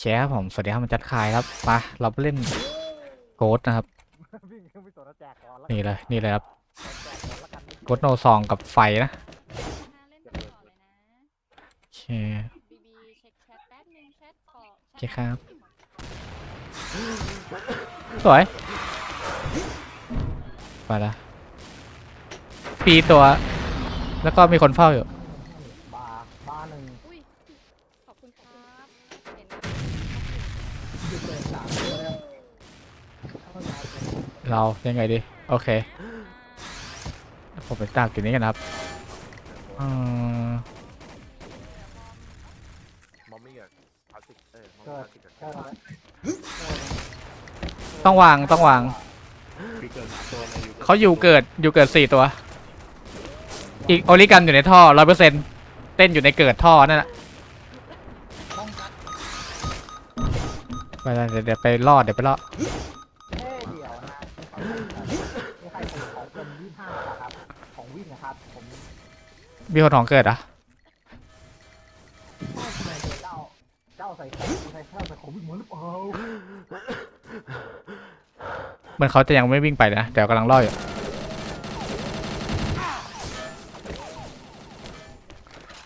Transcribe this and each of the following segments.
เคครับผม สวัสดีครับมันจัดคายครับมาเราไปเล่นโกดนะครับวิ่งขึ้นไปสวนแล้วแจกก่อนแล้วนี่เลย นี่เลยครับแจกก่อนแล้วกันโกดโนซองกับไฟนะนะเล่นต่อเลยนะโอเคบีบีเช็คแชทแป๊บนึงแชทขอโอเคครับ สวย ไปละปีตัว แล้วก็มีคนเฝ้าอยู่ บาร์บาร์หนึ่ง อุ้ยขอบคุณครับเห็น หยุดเลยสามตัวแล้วเข้าใจ เรายังไงดี โอเค ผมไปตามจุดนี้กันครับอืมมอมมี่กับพลาสติกเออมอมมี่พลาสติกกับพลาสติกต้องวางต้องวาง คือเกิดสาตัวเลยอยู่เขาอยู่เกิดอยู่เกิดสี่ตัว อีกโอลิกันอยู่ในท่อร้อยเปอร์เซ็นเต้นอยู่ในเกิดท่อนั่นแหละไปเลยเดี๋ยวเดี๋ยวไปรอดเดี๋ยวไปรอด มีคนของเกิดเหรอะเจ้าเจ้าใส่ของใส่เจ้าใส่ของวิ่หมือนหรือเปล่าเหมือนเขาจะยังไม่วิ่งไปนะเดี๋ยวกำลังรออยู่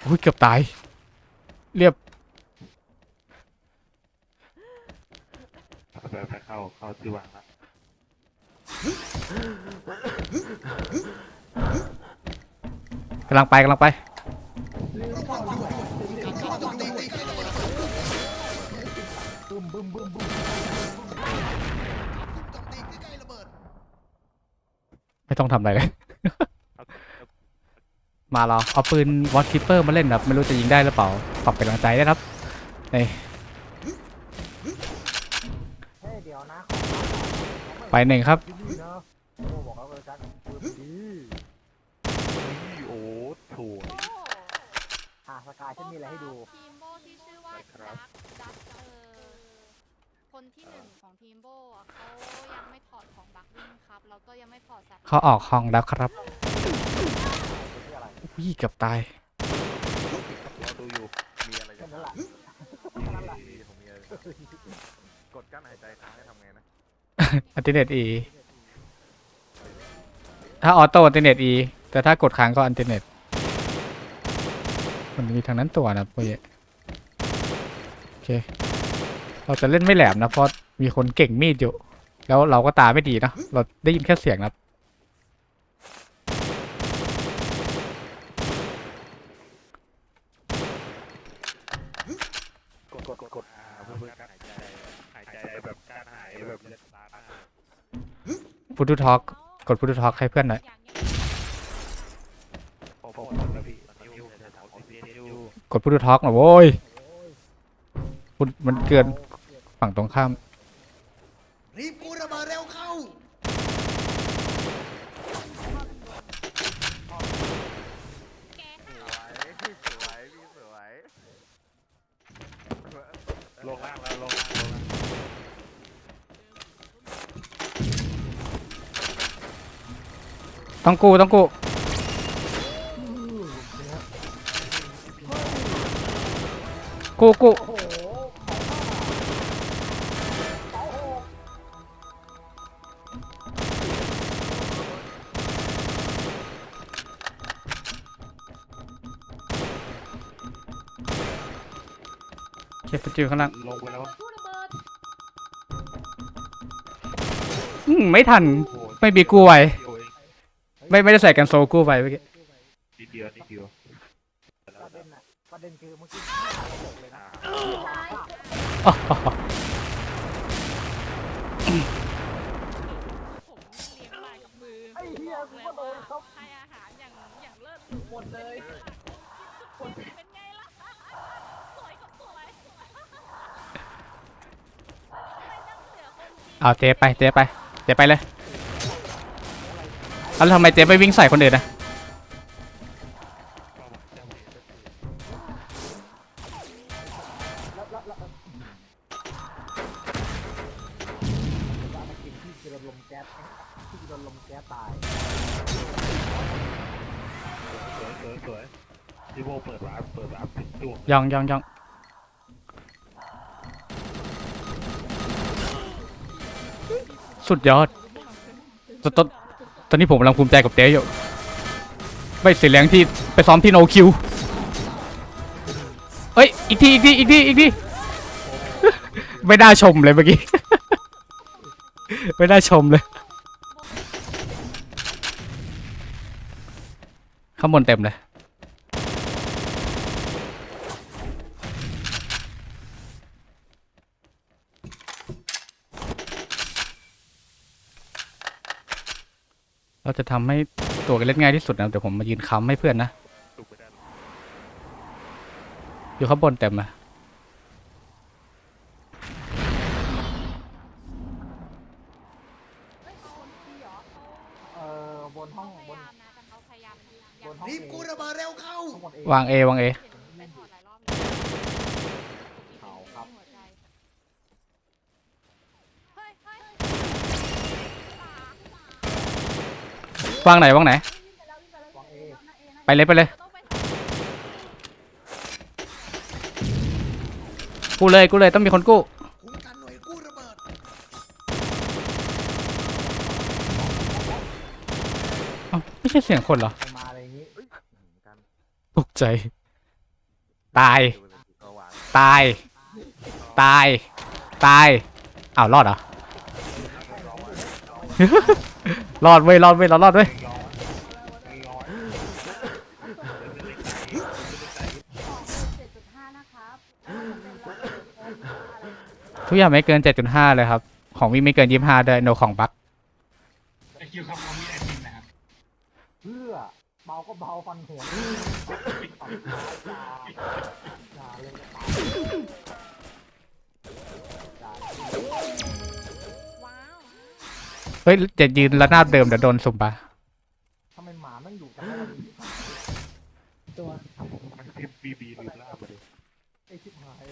อุ้ยเกือบตาย เรียบแบบเข้าเข้าที่วางละำลังไปกำลังไปบึ้มบึ้มบึ้มบึ้มไม่ต้องทำอะไรเลย มาเราเอาปืนวอตคิปเปอร์มาเล่นครับ ไม่รู้จะยิงได้หรือเปล่าฝากเป็นกำลังใจได้วยครับนี่เฮ้ยเดี๋ยวนะไปหนึ่งครับายฉันมีอะไรให้ดู ทีมโบที่ชื่อว่าดักดักเออคนที่หนึ่งของทีมโบอะเขายังไม่ถอดของบักวิ่งครับ แล้วก็ยังไม่ถอดสัตว์เขาออกห้องแล้วครับชื่ออะไรอุ้ยเกือบตาย เราดูอยู่ มีอะไรแค่จะนั้นแหละมีผมมีอะไรกดกั้นหายใจค้างให้ทำไงนะ อัลติเนตอีถ้าออโต้อัลติเนตอีแต่ถ้ากดค้างก็อัลติเนต มันมีทางนั้นตัวนะพวกนี้โอเค เราจะเล่นไม่แหลมนะเพราะมีคนเก่งมีดอยู่ แล้วเราก็ตาไม่ดีนะเราได้ยินแค่เสียงนะครับกดกดกดกดอ่าเพื่อเพื่อกั้นหายใจแบบกั้นหายแบบเลือดตาหน้าพุทธทอกกดพุทธทอกให้เพื่อนหน่อย อย่างเงี้ย พอพอหมดแล้วพี่ตอนนี้ผมจะถามซีพียู กดพุทธทอกหน่อยโว้ยพุทธมันเกินฝั่งตรงข้าม รีบกูระเบิดเร็วเข้าแกสวยสวยพี่สวยลงล่างแล้วลงล่างลงล่างต้องกู้ต้องกู้ กู้กู้โอ้โหเคปจือข้างล่างลงไปแล้วพูดระเบิดอืมไม่ทันโอ้ยไม่มีกู้ไว้โอ้ยไม่ไม่ได้ใส่กันโซกู้ไว้เมื่อกี้ นิดเดียวนิดเดียว ประเด็นน่ะประเด็นคือเมื่อกี้ระบบเลย อ้ายกับมือไอ้เหี้ยกูก็โดนเขาให้อาหารอย่างอย่างเลิศหมดเลยเป็นไงล่ะ สวยกับสวยทำไมต้องเหลือคนจริงเอาเจ๊ไปเจ๊ไปเจ๊ไปเลยแล้วทำไมเจ๊ไปวิ่งใส่คนอื่นนะ ย่งย่งย่งสุดยอดตอนตอนนี้ผมกำลังภูมิใจกับเต้อยู่ ไม่เสียแรงที่ไปซ้อมที่โนคิว เอ้ย อีกที อีกที อีกที อีกที ไม่ได้ชมเลยเมื่อกี้ ไม่ได้ชมเลย ข้ามบนเต็มเลย เราจะทำให้ตัวกันเล่นง่ายที่สุดนะเดี๋ยวผมมายืนค้ำให้เพื่อนนะตุกไปได้หรออยู่ข้างบนเต็มอะเออบนห้องพบนยายามนะแต่เขาพยายามบนห้องรีบกูระเบิดเร็วเข้าข้างบนเอวางเอวางเอ เห็นไปถอดหลายรอบเลย เขาครับ หัวใจเฮ้ยเฮ้ยวางไหนวางไหน ไปเลยไปเลย กู้เลยกู้เลยต้องมีคนกู้เอาไม่ใช่เสียงคนเหรอ มาอะไรอย่างนี้ตกใจ ตาย ตาย ตาย ตายอ้าวรอดเหรอ รอดเว้ยรอดเว้ยเรารอดเว้ยทุกอย่างไม่เกิน 7.5 เลยครับ ของวิ่งไม่เกิน 25ด้วยโนของบัคไอคิวครับเขามีไอติมนะครับเพื่อเบาก็เบาฟันหัวอย่าเลย เฮ้ยจะยืนระนาบเดิมเดี๋ยวโดนสุ่มปะทำไมหมาแม่งอยู่กันตัวมันพิมบีบีหรือลาบไปดิไอ้ชิบหาย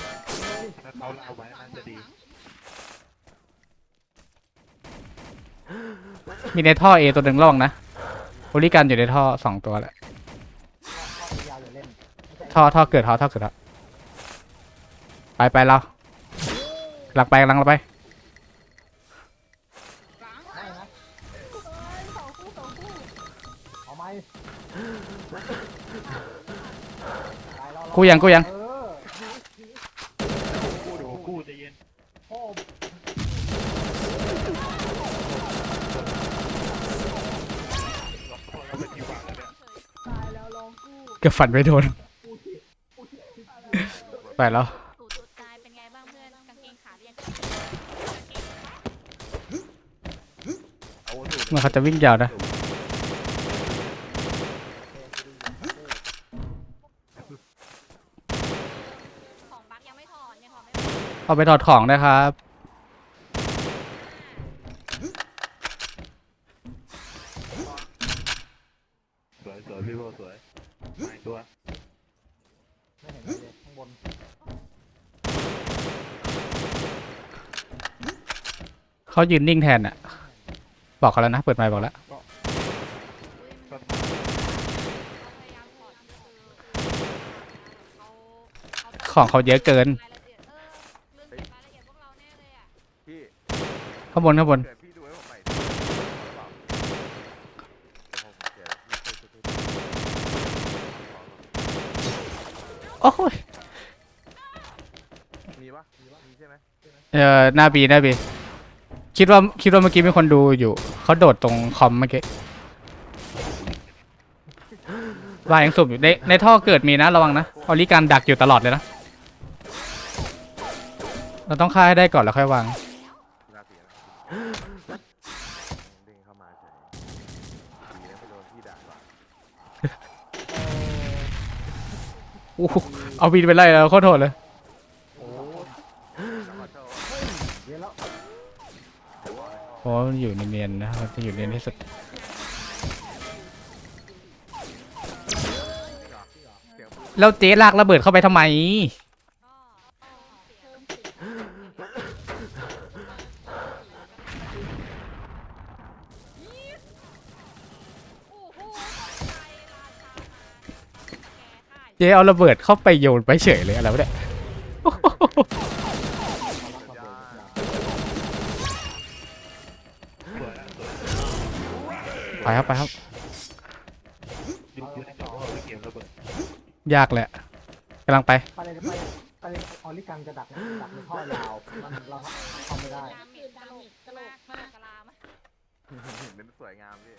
ถ้าเขาลาไว้น่าจะดีมีในท่อเอตัวหนึ่งระวังนะบริการอยู่ในท่อสองตัวแหละท่อท่อเกิดท่อท่อเกิดท่อไปไปเราหลังไปหลังเราไป กู้ยังกู้ยังเออกู้เดี๋ยวกู้ใจเย็นพ่อเราเป็นที่วางแล้วเนี่ยตายแล้วลองกู้เกือบฝันไม่โดนไปแล้วตู่จุดตายเป็นไงบ้างเพื่อนกางเกงขาเรียงกางเกงเอาวัตถุมันเขาจะวิ่งยาวนะ เอาไปถอดของนะครับ สวยสวยพี่โบสวยไม่ตัวไม่เห็นเลยข้างบนเขายืนนิ่งแทนอะ บอกเขาแล้วนะ เปิดไมค์บอกแล้ว ของเขาเยอะเกินางบนข้างบนเกิดพี่ดูให้ผมใหม่ดิเดี๋ยวผมเดี๋ยวพี่ช่วยช่วยช่วยโอ้ยมีปะมีปะมีใช่ไหมเออหน้าบีหน้าบีคิดว่าคิดว่าเมื่อกี้มีคนดูอยู่ เขาโดดตรงคอมเมื่อกี้วายยังสุ่มอยู่ในในท่อเกิดมีนะระวังนะออลิการดักอยู่ตลอดเลยนะ เราต้องฆ่าให้ได้ก่อนแล้วค่อยวาง เด้งเข้ามาเฉยดีนะไม่โดนพี่ด่าก่อนโอู้หูเอาบีไปไล่แล้วโคตรโหดเลยโอ้แล้วขอโทษเดี๋ยวแล้วเพราะมันอยู่ในเนียนๆนะมันจะอยู่เนียนที่สุดเสียงพูดแล้วเจ๊ลากระเบิดเข้าไปทำไม จ๊เอาระเบิดเข้าไปโยนไปเฉยเลยอะไรวะเนี่ยไปครับไปครับยุคยุคจอยากแหละกำลังไปไปเลยไปเลยออลิกังจะดักดักในท่อยาวมันเราทำไม่ได้กะโหลกกะโหลกมากกะลามะเน้นสวยงามพี่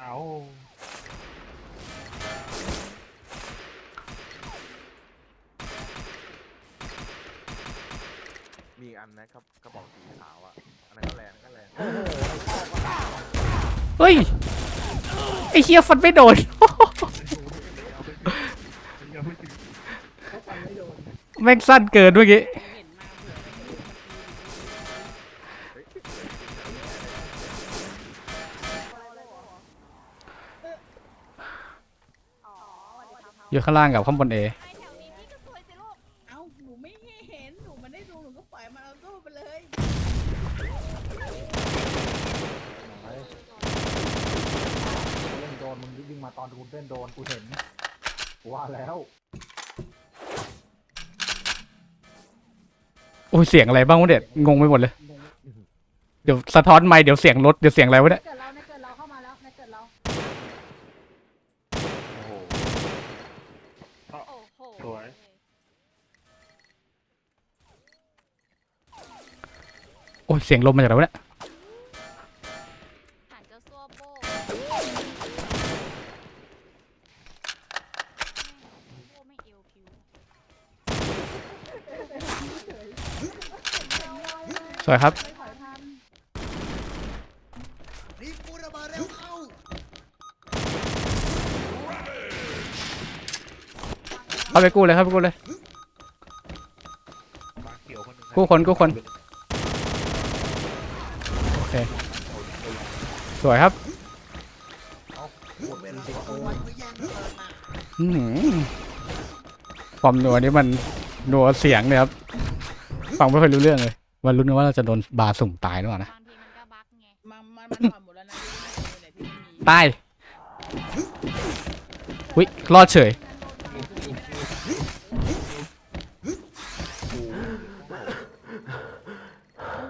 เอา กันนะครับกระบอกสีขาวอะอันนั้นก็แรงก็แรงโอ้โหชอบก็ได้เฮ้ย ไอ้เฮียฟันไม่โดนยังไม่ถึงเขาฟันไม่โดน แม่งสั้นเกินเมื่อกี้ อยู่ข้างล่างกับข้างบนเอ นหนูมันได้ดูหนูก็ปล่อยมันเอาตู้ไปเลยเล่นโดนมึงวิ่งมาตอนกูเล่นโดนกูเห็นกูว่าแล้วโอ้ยเสียงอะไรบ้างวะเด็ดงงไปหมดเลย เดี๋ยวสะท้อนไมค์เดี๋ยวเสียงรถเดี๋ยวเสียงอะไรวะเนี่ย เกิดเราในเกิดเราเข้า โอ้ยเสียงลมมาจากไหนวะเนี่ยสวยครับไปถอยทันนี่กูระเข้าไปกู้เลยเข้าไปกู้เลยบางเขียวคนกู้คนกู้คน เค สวยครับหมดเวลาของมันเพื่อแย่งระเบิดมาอื้อหือความนัวนี่มันนัวเสียงเนี่ยครับ ฟังไม่ค่อยรู้เรื่องเลย วันรู้นึกว่าเราจะโดนบาสุ่มตายหรือเปล่านะบางทีมันก็บั๊กไงมันมันมันถอดหมดแล้วนะที่ไหนที่ไม่มีตายวิรอดเฉย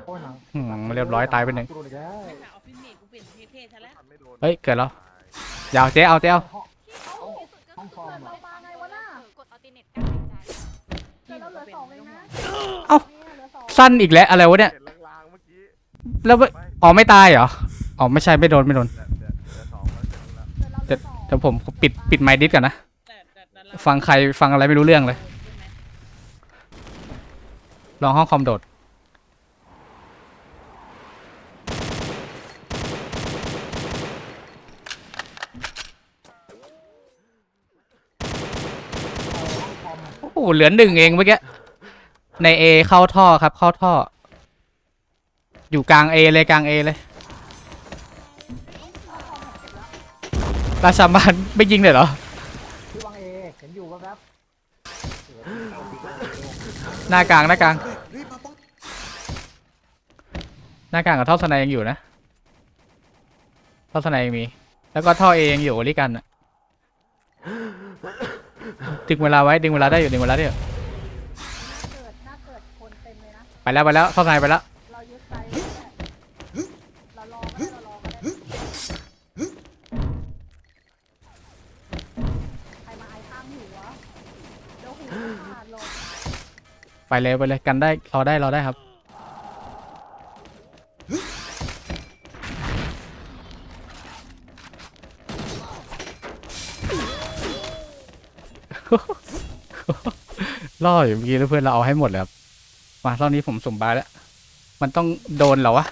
โอ้ยหนัง อืมเรียบร้อยตายไปหนึ่งกูโดนอีกแล้วไม่หาออฟฟิศเมดกูเปลี่ยนเท่ๆซะแล้วทำไม่โดนเฮ้ยเกิดแล้วยาวเจ๊เอาเจ๊เอาที่เขาที่สุดก็ห้องคือฟอร์มเปิดเหรอเราบางไงวะน่ะกดอัลติเนตกันหายใจเกิดเราเหลือสองเองนะเอ้าเนี่ยเหลือสองสั้นอีกแล้วอะไรวะเนี่ยเห็นลางๆเมื่อกี้แล้วไม่อ๋อไม่ตายเหรออ๋อไม่ใช่ไม่โดนไม่โดนเดี๋ยวเดี๋ยวเดี๋ยวสองแล้วเสร็จแล้วเกิดเราเหลือสองเดี๋ยวผมปิดปิดไมค์ดิสก่อนนะ แต่แต่แต่เราฟังใครฟังอะไรไม่รู้เรื่องเลย ใช่ไหมลองห้องคอมโดด อ้โหเหลือหนึ่งเองเมื่อกี้ในเอเข้าท่อครับ เข้าท่อ อยู่กลางเอเลยกลางเอเลย ราชาบานไม่ยิงเลยเหรอ ที่วังเอเห็นอยู่แวบหน้ากลางหน้ากลางรีบมาป้องหน้ากลางกับท่อสไนยังอยู่นะ ท่อสไนยังมี แล้วก็ท่อเอยังอยู่ลิกันอะ ดึงเวลาไว้ดึงเวลาได้อยู่ดึงเวลาได้อยู่ไปแล้วไปแล้วเข้าในไปแล้วไปเลยไปเลยกันได้รอได้รอได้ครับ ล่ออยู่เมื่อกี้แล้วเพื่อนเราเอาให้หมดเลยครับมารอบนี้ผมสมบายแล้ว มันต้องโดนเหรอวะ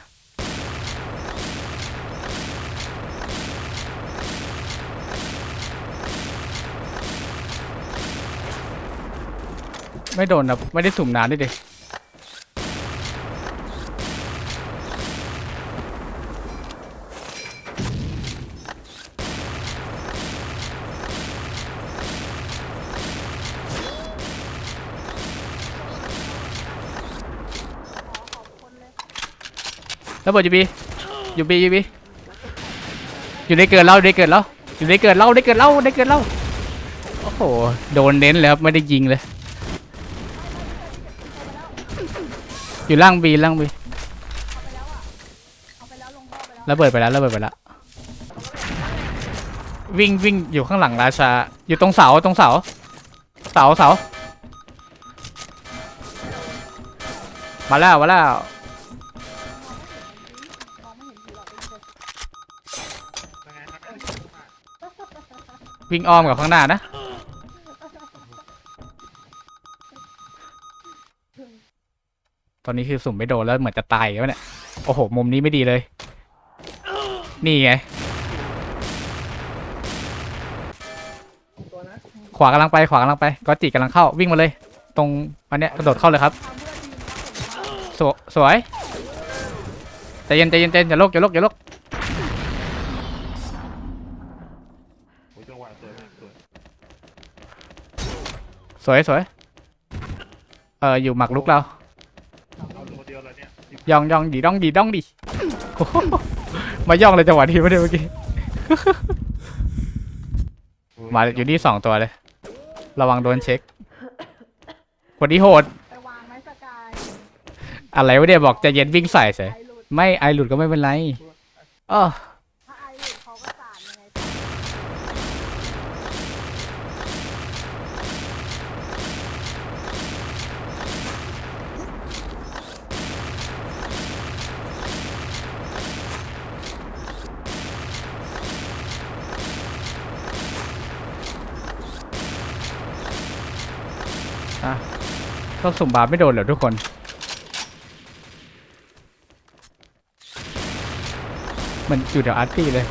ไม่โดนนะไม่ได้สุ่มนานด้วยดิ แล้วบอยู่บีอยู่บีอยู่บีอยู่ในเกิดเราในเกิดเราอยู่ในเกิดเราในเกิดเราในเกิดเราโอ้โหโดนเน้นเลยครับไม่ได้ยิงเลย อยู่ล่างบีล่างบีแล้วอะเอาไปแล้วแล้วระเบิดไปแล้วระเบิดไปแล้ววิ่งวิ่งอยู่ข้างหลังราชา อยู่ตรงเสาตรงเสา เสาเสามาแล้วมาแล้ว วิ่งอ้อมกับข้างหน้านะ ตอนนี้คือสุ่มไม่โดนแล้วเหมือนจะตายแล้วเนี่ย โอ้โห มุมนี้ไม่ดีเลย นี่ไง ขวากำลังไป ขวากำลังไป ก็จิกำลังเข้า วิ่งมาเลย ตรงอันเนี้ยกระโดดเข้าเลยครับ สวย สวย ใจเย็นใจเย็นใจเย็นอย่าโลกอย่าโลกอย่าโลก โอ้ยจังหวะสวยมาก สวยสวยสวยเอออยู่หมักลุกเราเอาตัวเดียวเลยเนี่ยย่องย่องดีด้องดีด้องดีโอ้โหมาย่องเลยจังหวะนี้ไม่ได้เมื่อกี้มาอยู่นี่สองตัวเลย ระวังโดนเช็คคนนี้โหดไปวางไม้สกายอะไรวะเนี่ยบอกใจะเย็นวิ่งใส่เฉยไอหลุดไม่ไอหลุดก็ไม่เป็นไรเออถ้าไอหลุดเขาก็สาดยังไง อะ ต้องสุ่มบาร์ไม่โดนเหรอทุกคน มันอยู่แถวอาร์ตี้เลย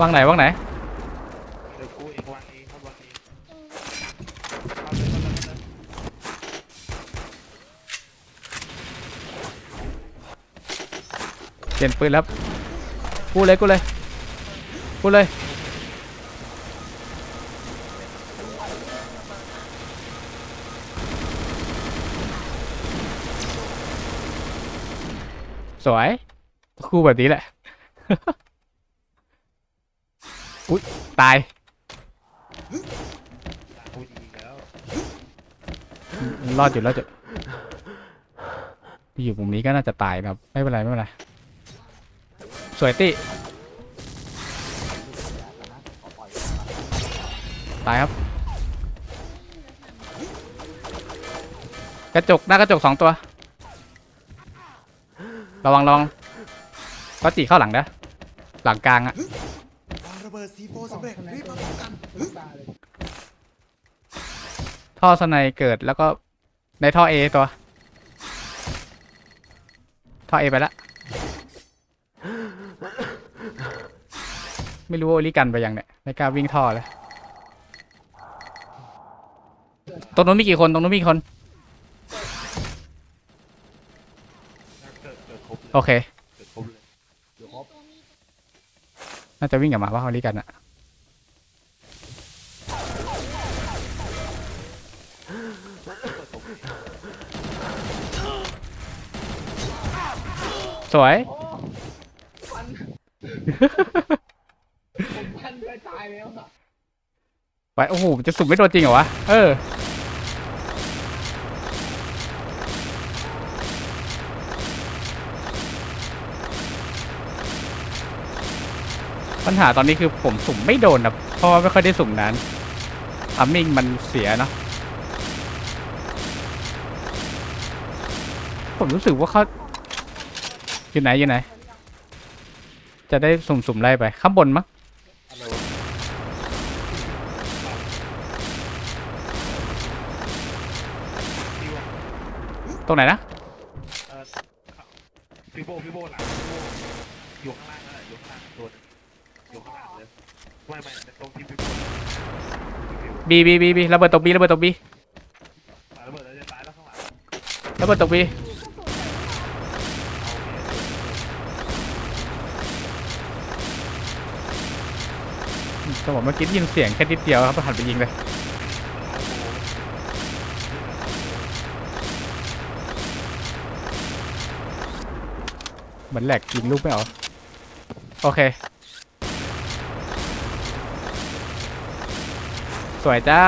วางไหนวางไหน เดี๋ยวกูเองวางเองครับวางเองเอาเลยเอาเลยเอาเลย เป ลี่ยนปืนแล้วกูเลยกูเลยกูเลยสวยคู่แบบนี้แหละ อุ๊ย ตายรอดอยู่รอดอยู่อยู่มุมนี้ก็น่าจะตายนะครับ ไม่เป็นไร ไม่เป็นไร สวยติตายครับ กระจก หน้ากระจกสองตัว ระวังระวังก็จีเข้าหลังนะหลังกลางอะระเบิดซีโฟสำเร็จรีบมาป้องกันายท่อสไนเกิดแล้วก็ในท่อเอตัว ท่อเอไปและ ไม่รู้ว่าโอลิกันไปยังเนี่ยไม่กล้าวิ่งท่อเลยตรงนู้นมีกี่คนตรงนู้นมีกี่คน โอเคน่าจะวิ่งกลับมาว่าโอลิกันอะสวย ไปตายแล้วอะไปโอ้โหจะสุ่มไม่โดนจริงเหรอวะเออปัญหาตอนนี้คือผมสุ่มไม่โดนนะเพราะว่าไม่ค่อยได้สุ่มนั้นอัมมิงมันเสียเนาะผมรู้สึกว่าเขาอยู่ไหนอยู่ไหน จะได้สุ่มๆไล่ไป ข้างบนมั้ง อะไรวะที่ว่า ต รงไหนนะเออพี่โบพี่โบหลังพี่โบอยู่ข้างล่างนั่นแหละอยู่ข้างล่างตัวหนึงอยู่ข้างล่างเลยไม่ไม่เป็นตรงที่พี่โบพี่โบบีบีบีบีระเบิดตกบีระเบิดตกบีปาระเบิดแล้วจะตายแล้วข้างหลังระเบิดตกบีจังหวะเมื่อกี้ได้ยินเสียงแค่นิดเดียวครับหันไปยิงเลย เหมือนแหลกยิงลูกไม่เอาโอเค สวยจ้า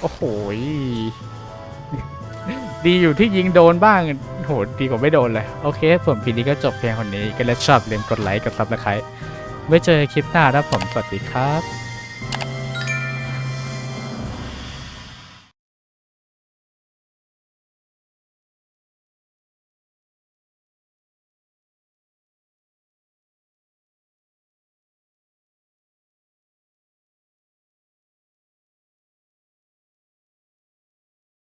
โอ้โหดีอยู่ที่ยิงโดนบ้าง โห ดีกว่าไม่โดนเลย โอเคส่วนพีนี้ก็จบเพียงคนนี้ก็แล้วชอบเรียนกดไลค์กดซับสไครต์ไว้เจอคลิปหน้าครับผม สวัสดีครับ